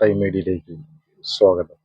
Time ഐഡിയിലേക്ക് സ്വാഗതം.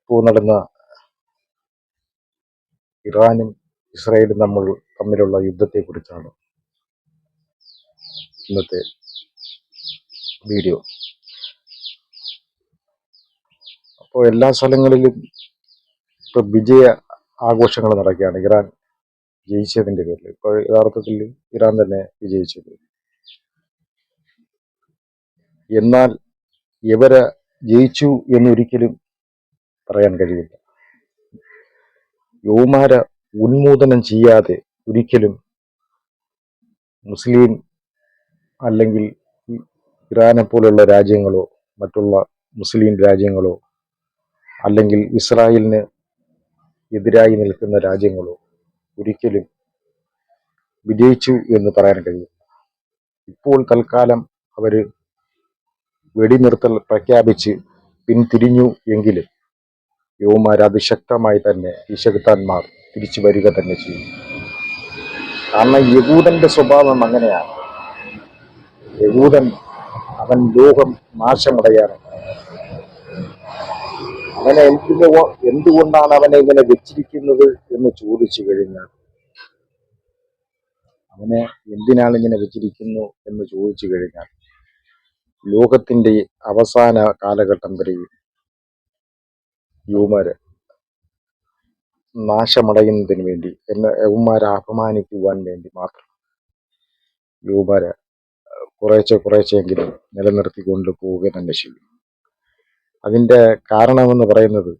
ഇപ്പോൾ നടന്ന ഇറാനും ഇസ്രായേലും നമ്മൾ തമ്മിലുള്ള യുദ്ധത്തെക്കുറിച്ചാണ് ഇന്നത്തെ വീഡിയോ. അപ്പോൾ എല്ലാ സ്ഥലങ്ങളിലും ഇപ്പോൾ വിജയ ആഘോഷങ്ങൾ നടക്കുകയാണ്. ഇറാൻ ജയിച്ചതിന്റെ പേരിൽ. ഇപ്പോൾ യഥാർത്ഥത്തിൽ ഇറാൻ തന്നെ വിജയിച്ചത്. എന്നാൽ ഇവരെ ജയിച്ചു എന്നൊരിക്കലും പറയാൻ കഴിയില്ല. യൗമാര ഉന്മൂലനം ചെയ്യാതെ ഒരിക്കലും മുസ്ലിം അല്ലെങ്കിൽ ഇറാനെ പോലുള്ള രാജ്യങ്ങളോ മറ്റുള്ള മുസ്ലിം രാജ്യങ്ങളോ അല്ലെങ്കിൽ ഇസ്രായേലിന് എതിരായി നിൽക്കുന്ന രാജ്യങ്ങളോ ഒരിക്കലും വിജയിച്ചു എന്ന് പറയാൻ കഴിയും ഇപ്പോൾ തൽക്കാലം അവർ വെടിനിർത്തൽ പ്രഖ്യാപിച്ച് പിന്തിരിഞ്ഞു എങ്കിലും യുവമാർ അതിശക്തമായി തന്നെ ഈ തിരിച്ചു വരിക തന്നെ ചെയ്യും കാരണം യകൂദന്റെ സ്വഭാവം അങ്ങനെയാണ്. യകൂദൻ അവൻ ലോകം നാശമടയാണ് അവനെ എന്തിനു എന്തുകൊണ്ടാണ് അവനെ ഇങ്ങനെ വെച്ചിരിക്കുന്നത് എന്ന് ചോദിച്ചു കഴിഞ്ഞാൽ അവനെ എന്തിനാണ് ഇങ്ങനെ വെച്ചിരിക്കുന്നു എന്ന് ചോദിച്ചു കഴിഞ്ഞാൽ ലോകത്തിന്റെ അവസാന കാലഘട്ടം വരെയും യുവമാര് നാശമടയുന്നതിന് വേണ്ടി എന്നെ യവന്മാരെ അപമാനിക്കുവാൻ വേണ്ടി മാത്രം യുവമാരെ കുറേശ്ശെ കുറേച്ചെങ്കിലും നിലനിർത്തിക്കൊണ്ട് പോവുക തന്നെ ചെയ്യും. അതിന്റെ കാരണമെന്ന് പറയുന്നത്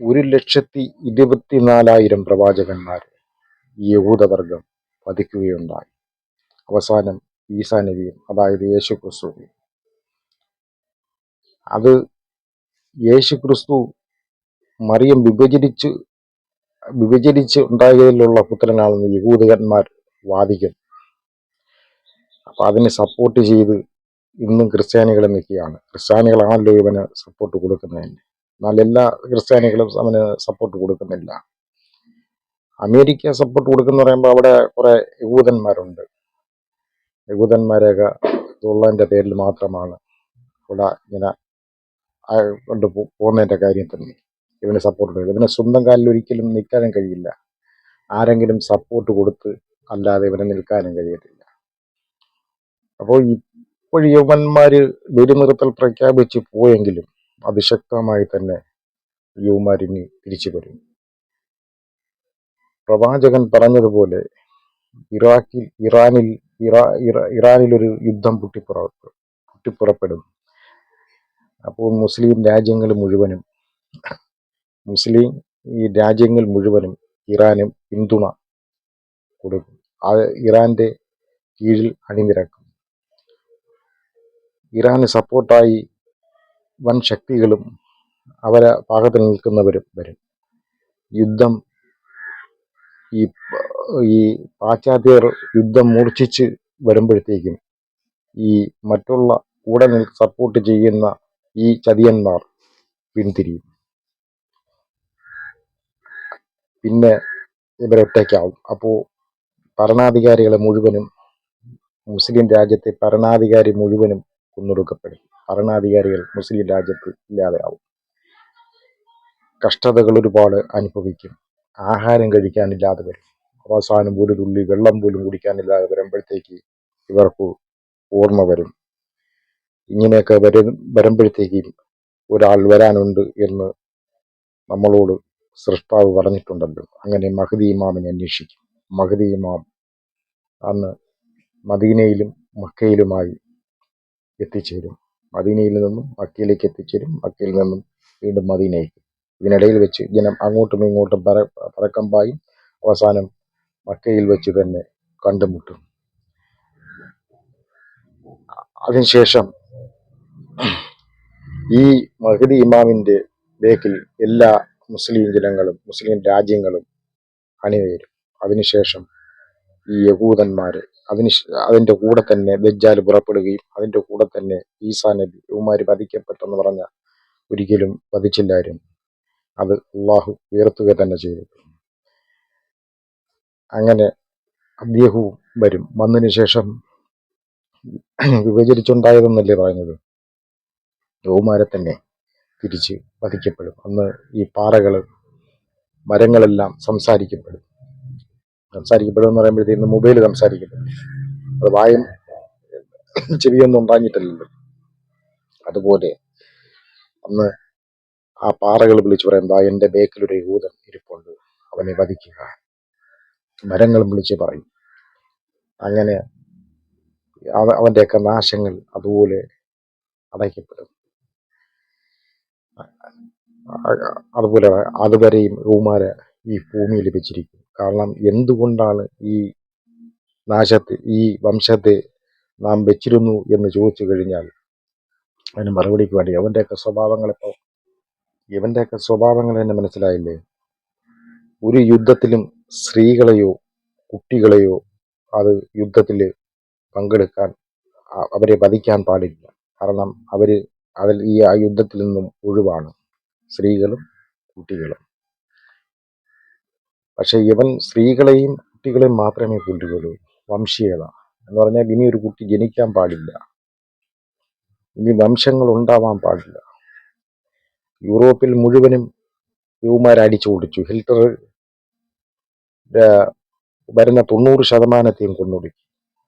ഒരു ലക്ഷത്തി ഇരുപത്തിനാലായിരം പ്രവാചകന്മാർ യഹൂദവർഗം വധിക്കുകയുണ്ടായി അവസാനം ഈസാ നബിയും അതായത് യേശു ക്രിസ്തുവും അത് യേശു ക്രിസ്തു മറിയം വിഭജിച്ച് വിഭജിച്ച് ഉണ്ടായതിലുള്ള പുത്രനാണെന്ന് യഹൂദകന്മാർ വാദിക്കുന്നു. അപ്പൊ അതിനെ സപ്പോർട്ട് ചെയ്ത് ഇന്നും ക്രിസ്ത്യാനികൾ നിൽക്കുകയാണ്. ക്രിസ്ത്യാനികളാണല്ലോ ഇവന് സപ്പോർട്ട് കൊടുക്കുന്നതിന് എന്നാൽ എല്ലാ ക്രിസ്ത്യാനികളും അവന് സപ്പോർട്ട് കൊടുക്കുന്നില്ല. അമേരിക്ക സപ്പോർട്ട് കൊടുക്കുന്ന പറയുമ്പോൾ അവിടെ കുറെ യഹൂദന്മാരുണ്ട്. യഹൂദന്മാരെയൊക്കെ ഉള്ളതിന്റെ പേരിൽ മാത്രമാണ് ഇവിടെ ഇങ്ങനെ കൊണ്ട് പോകുന്നതിന്റെ കാര്യം തന്നെ. ഇവന് സപ്പോർട്ട് ചെയ്തു ഇവനെ സ്വന്തം കാലിൽ ഒരിക്കലും നിൽക്കാനും കഴിയില്ല. ആരെങ്കിലും സപ്പോർട്ട് കൊടുത്ത് അല്ലാതെ ഇവനെ നിൽക്കാനും കഴിയത്തില്ല. അപ്പോൾ ഇപ്പോൾ യുവന്മാർ വെടിനിർത്തൽ പ്രഖ്യാപിച്ച് പോയെങ്കിലും അതിശക്തമായി തന്നെ യുവമാരിങ്ങി തിരിച്ചു വരും. പ്രവാചകൻ പറഞ്ഞതുപോലെ ഇറാഖിൽ ഇറാനിൽ ഇറാ ഇറാനിൽ ഒരു യുദ്ധം പൊട്ടിപ്പുറ പൊട്ടിപ്പുറപ്പെടുന്നു അപ്പോൾ മുസ്ലിം രാജ്യങ്ങൾ മുഴുവനും മുസ്ലിം ഈ രാജ്യങ്ങൾ മുഴുവനും ഇറാനും പിന്തുണ കൊടുക്കും. ആ ഇറാന്റെ കീഴിൽ അണിനിരക്കും. ഇറാന് സപ്പോർട്ടായി വൻ ശക്തികളും അവരെ പാകത്തിൽ നിൽക്കുന്നവരും വരും. യുദ്ധം ഈ ഈ പാശ്ചാത്യർ യുദ്ധം മൂർച്ഛിച്ച് വരുമ്പോഴത്തേക്കും ഈ മറ്റുള്ള കൂടെ സപ്പോർട്ട് ചെയ്യുന്ന ഈ ചതിയന്മാർ പിന്തിരിയും. പിന്നെ ഇവരൊറ്റയ്ക്കാവും അപ്പോൾ ഭരണാധികാരികളെ മുഴുവനും മുസ്ലിം രാജ്യത്തെ ഭരണാധികാരി മുഴുവനും കൊന്നൊടുക്കപ്പെടും. ഭരണാധികാരികൾ മുസ്ലിം രാജ്യത്ത് ഇല്ലാതെയാവും. കഷ്ടതകൾ ഒരുപാട് അനുഭവിക്കും. ആഹാരം കഴിക്കാനില്ലാതെ വരും അവസാനം ഒരു തുള്ളി വെള്ളം പോലും കുടിക്കാനില്ലാതെ വരുമ്പോഴത്തേക്ക് ഇവർക്ക് ഓർമ്മ വരും. ഇങ്ങനെയൊക്കെ വരും വരുമ്പോഴത്തേക്കും ഒരാൾ വരാനുണ്ട് എന്ന് നമ്മളോട് സൃഷ്ടാവ് പറഞ്ഞിട്ടുണ്ടല്ലോ. അങ്ങനെ മഹദി ഇമാമിനെ അന്വേഷിക്കും. മഹദി ഇമാം അന്ന് മദീനയിലും മക്കയിലുമായി എത്തിച്ചേരും. മദീനയിൽ നിന്നും മക്കയിലേക്ക് എത്തിച്ചേരും. മക്കയിൽ നിന്നും വീണ്ടും മദീനയ്ക്ക് ഇതിനിടയിൽ വെച്ച് ജനം അങ്ങോട്ടും ഇങ്ങോട്ടും പറ പറക്കം പായും അവസാനം മക്കയിൽ വെച്ച് തന്നെ കണ്ടുമുട്ടും. അതിനുശേഷം ഈ മഹദി ഇമാമിന്റെ ബേക്കിൽ എല്ലാ മുസ്ലിം ജനങ്ങളും മുസ്ലിം രാജ്യങ്ങളും അണിവേരും അതിനുശേഷം ഈ യകൂദന്മാർ അതിന് അതിന്റെ കൂടെ തന്നെ ദജ്ജാൽ പുറപ്പെടുകയും അതിന്റെ കൂടെ തന്നെ ഈസാ നബി ഉമാര് വധിക്കപ്പെട്ടെന്ന് പറഞ്ഞ ഒരിക്കലും വധിച്ചില്ലായിരുന്നു. അത് അള്ളാഹു ഉയർത്തുക തന്നെ ചെയ്തിട്ടുണ്ട് അങ്ങനെ അദ്ദേഹവും വരും. വന്നതിന് ശേഷം വിഭജിച്ചുണ്ടായതെന്നല്ലേ പറഞ്ഞത് യൗമാരെ തന്നെ തിരിച്ച് വധിക്കപ്പെടും. അന്ന് ഈ പാറകൾ മരങ്ങളെല്ലാം സംസാരിക്കപ്പെടും. സംസാരിക്കപ്പെടും എന്ന് പറയുമ്പോഴത്തേക്കും മൊബൈൽ സംസാരിക്കപ്പെടും. അത് വായും ചെവിയൊന്നും ഉണ്ടാഞ്ഞിട്ടില്ലല്ലോ. അതുപോലെ അന്ന് ആ പാറകൾ വിളിച്ചു പറയും ദാ എന്റെ ബേക്കിലൊരു യൂതൻ ഇരിപ്പുണ്ട് അവനെ വധിക്കുക. മരങ്ങളും വിളിച്ച് പറയും. അങ്ങനെ അവ അവന്റെയൊക്കെ നാശങ്ങൾ അതുപോലെ അടയ്ക്കപ്പെടും. അതുപോലെ അതുവരെയും റൂമാര് ഈ ഭൂമിയിൽ ലഭിച്ചിരിക്കും. കാരണം എന്തുകൊണ്ടാണ് ഈ നാശത്തെ ഈ വംശത്തെ നാം വെച്ചിരുന്നു എന്ന് ചോദിച്ചു കഴിഞ്ഞാൽ അതിന് മറുപടിക്ക് വേണ്ടി അവന്റെയൊക്കെ സ്വഭാവങ്ങളിപ്പോൾ ഇവന്റെയൊക്കെ സ്വഭാവങ്ങൾ തന്നെ മനസ്സിലായില്ലേ? ഒരു യുദ്ധത്തിലും സ്ത്രീകളെയോ കുട്ടികളെയോ അത് യുദ്ധത്തിൽ പങ്കെടുക്കാൻ അവരെ വധിക്കാൻ പാടില്ല. കാരണം അവർ അതിൽ ഈ ആ യുദ്ധത്തിൽ നിന്നും ഒഴിവാണ്. സ്ത്രീകളും കുട്ടികളും. പക്ഷേ ഇവൻ സ്ത്രീകളെയും കുട്ടികളെയും മാത്രമേ കൊല്ലുകയുള്ളൂ. വംശീയത എന്ന് പറഞ്ഞാൽ ഇനി ഒരു കുട്ടി ജനിക്കാൻ പാടില്ല. ഇനി വംശങ്ങൾ ഉണ്ടാവാൻ പാടില്ല. യൂറോപ്പിൽ മുഴുവനും യുവമാരടിച്ചു ഓടിച്ചു ഹിൽട്ടർ വരുന്ന തൊണ്ണൂറ് ശതമാനത്തെയും കൊന്നൊടുക്കി.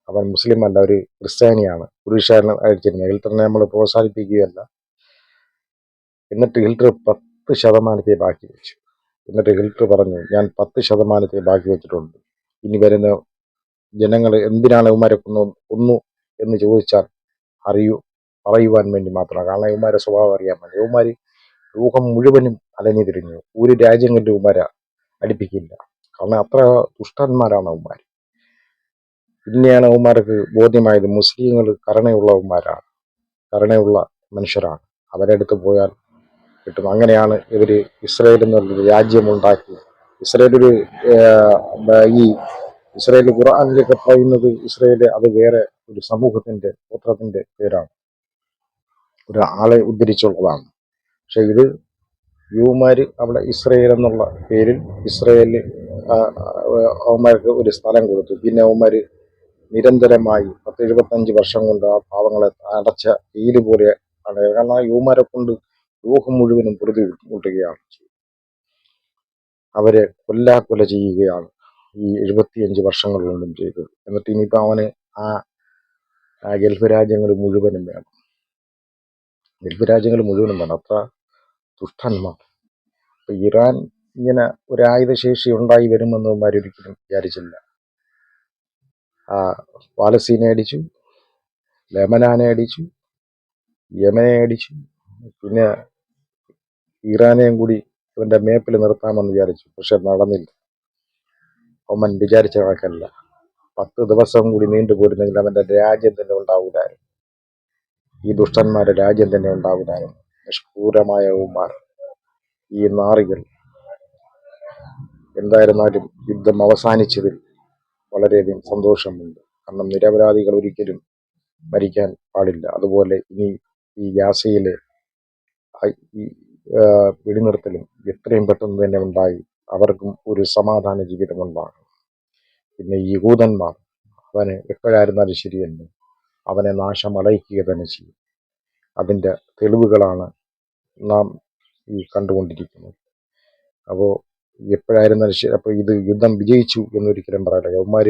അവൻ മുസ്ലിം അല്ല ഒരു ക്രിസ്ത്യാനിയാണ് പുരുഷാണ് അയച്ചിരുന്നത് ഹിൽട്ടറിനെ നമ്മൾ പ്രോത്സാഹിപ്പിക്കുകയല്ല. എന്നിട്ട് ഹിൽട്ടർ പത്ത് ശതമാനത്തെ ബാക്കി വെച്ചു. എന്നിട്ട് ഹിൽട്ടർ പറഞ്ഞു ഞാൻ പത്ത് ശതമാനത്തെ ബാക്കി വെച്ചിട്ടുണ്ട്. ഇനി വരുന്ന ജനങ്ങൾ എന്തിനാണ് ഇവന്മാരെ കൊന്നു കൊന്നു എന്ന് ചോദിച്ചാൽ അറിയൂ പറയുവാൻ വേണ്ടി മാത്രമാണ്. കാരണം ഇവന്മാരെ സ്വഭാവം അറിയാൻ വേണ്ടി. ഇവന്മാർ ലോകം മുഴുവനും അലഞ്ഞു തിരിഞ്ഞു ഒരു രാജ്യം കണ്ട് ഇവന്മാരെ അടുപ്പിക്കില്ല. കാരണം അത്ര ദുഷ്ടന്മാരാണ് അവന്മാർ പിന്നെയാണ് അവന്മാർക്ക് ബോധ്യമായത് മുസ്ലിങ്ങൾ കരുണയുള്ളവന്മാരാണ്. കരുണയുള്ള മനുഷ്യരാണ്. അവരെ അടുത്ത് പോയാൽ കിട്ടും. അങ്ങനെയാണ് ഇവർ ഇസ്രയേൽ എന്നുള്ളൊരു രാജ്യമുണ്ടാക്കി. ഇസ്രയേൽ ഒരു ഈ ഇസ്രയേൽ ഖുർആാനിലൊക്കെ പറയുന്നത് ഇസ്രയേൽ അത് വേറെ ഒരു സമൂഹത്തിന്റെ ഗോത്രത്തിന്റെ പേരാണ്. ഒരു ആളെ ഉദ്ധരിച്ചുള്ളതാണ്. പക്ഷെ ഇത് യുവമാർ അവിടെ ഇസ്രയേൽ എന്നുള്ള പേരിൽ ഇസ്രയേലിൽ അവന്മാർക്ക് ഒരു സ്ഥലം കൊടുത്തു. പിന്നെ അവന്മാർ നിരന്തരമായി പത്ത് എഴുപത്തഞ്ച് വർഷം കൊണ്ട് ആ പാവങ്ങളെ അടച്ച തീര് പോലെ ആണ് കാരണം ആ യുവമാരെ കൊണ്ട് ലോകം മുഴുവനും പ്രതി മുട്ടുകയാണ് അവരെ കൊല്ലാക്കൊല ചെയ്യുകയാണ് ഈ എഴുപത്തിയഞ്ച് വർഷങ്ങൾ കൊണ്ടും ചെയ്തത്. എന്നിട്ട് ഇനിയിപ്പോൾ അവന് ആ ഗൾഫ് രാജ്യങ്ങൾ മുഴുവനും വേണം. ഗൾഫ് രാജ്യങ്ങൾ മുഴുവനും വേണം. അത്ര ദുഷ്ടന്മാർ ഇപ്പൊ ഇറാൻ ഇങ്ങനെ ആയുധശേഷി ഉണ്ടായി വരുമെന്ന് അവന്മാരൊരിക്കലും വിചാരിച്ചില്ല. ആ പാലസ്തീനെ അടിച്ചു ലെമനാനെ അടിച്ചു യമനെ അടിച്ചു പിന്നെ ഇറാനെയും കൂടി ഇവന്റെ മേപ്പിൽ നിർത്താമെന്ന് വിചാരിച്ചു. പക്ഷെ നടന്നില്ല. ഒമൻ വിചാരിച്ച കണക്കല്ല. പത്ത് ദിവസം കൂടി നീണ്ടുപോരുന്നെങ്കിൽ അവന്റെ രാജ്യം തന്നെ ഉണ്ടാവില്ലായിരുന്നു ഈ ദുഷ്ടന്മാരുടെ രാജ്യം തന്നെ ഉണ്ടാവില്ലായിരുന്നു നിഷ്ഠൂരമായ ഉമാർ ഈ നാറികൾ എന്തായിരുന്നാലും യുദ്ധം അവസാനിച്ചതിൽ വളരെയധികം സന്തോഷമുണ്ട്. കാരണം നിരപരാധികൾ ഒരിക്കലും മരിക്കാൻ പാടില്ല. അതുപോലെ ഇനി ഈ യാസയിലെ ഈ വെടിനിർത്തലും എത്രയും പെട്ടെന്ന് തന്നെ ഉണ്ടായി. അവർക്കും ഒരു സമാധാന ജീവിതം ഉണ്ടാകും പിന്നെ യഹൂദന്മാർ അവന് എപ്പോഴായിരുന്നാലും ശരിയെന്ന് അവനെ നാശം അടയിക്കുക തന്നെ ചെയ്യും. അതിന്റെ തെളിവുകളാണ് നാം ഈ കണ്ടുകൊണ്ടിരിക്കുന്നത് അപ്പോൾ എപ്പോഴായിരുന്നാലും ശരി? അപ്പോൾ ഇത് യുദ്ധം വിജയിച്ചു എന്നൊരിക്കലും പറയില്ല യവന്മാർ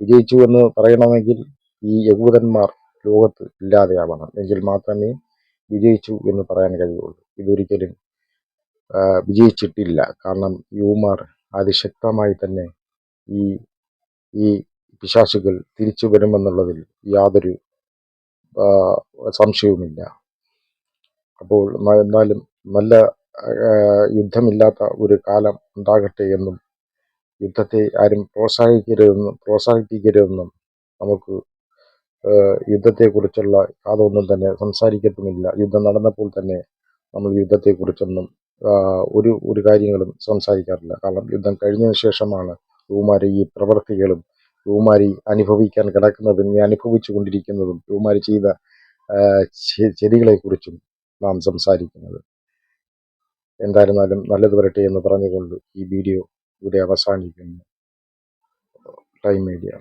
വിജയിച്ചു എന്ന് പറയണമെങ്കിൽ ഈ യഹൂദന്മാർ ലോകത്ത് ഇല്ലാതെയാവണം. എങ്കിൽ മാത്രമേ വിജയിച്ചു എന്ന് പറയാൻ കഴിയുള്ളൂ. ഇതൊരിക്കലും വിജയിച്ചിട്ടില്ല. കാരണം യുവമാർ അതിശക്തമായി തന്നെ ഈ ഈ പിശാചുകൾ തിരിച്ചു വരുമെന്നുള്ളതിൽ യാതൊരു സംശയവുമില്ല. അപ്പോൾ എന്നാലും നല്ല യുദ്ധമില്ലാത്ത ഒരു കാലം ഉണ്ടാകട്ടെ എന്നും യുദ്ധത്തെ ആരും പ്രോത്സാഹിക്കരുതെന്നും പ്രോത്സാഹിപ്പിക്കരുതെന്നും നമുക്ക് യുദ്ധത്തെക്കുറിച്ചുള്ള യാതൊന്നും തന്നെ സംസാരിക്കത്തുമില്ല. യുദ്ധം നടന്നപ്പോൾ തന്നെ നമ്മൾ യുദ്ധത്തെക്കുറിച്ചൊന്നും ഒരു ഒരു കാര്യങ്ങളും സംസാരിക്കാറില്ല. കാരണം യുദ്ധം കഴിഞ്ഞതിന് ശേഷമാണ് യുവമാരി ഈ പ്രവൃത്തികളും യുവമാരി അനുഭവിക്കാൻ കിടക്കുന്നതും ഞാൻ അനുഭവിച്ചു കൊണ്ടിരിക്കുന്നതും യുവമാരി ചെയ്ത ചെടികളെക്കുറിച്ചും നാം സംസാരിക്കുന്നത്. എന്തായിരുന്നാലും നല്ലത് വരട്ടെ എന്ന് പറഞ്ഞുകൊണ്ട് ഈ വീഡിയോ ഇവിടെ അവസാനിക്കുന്നു. Time media.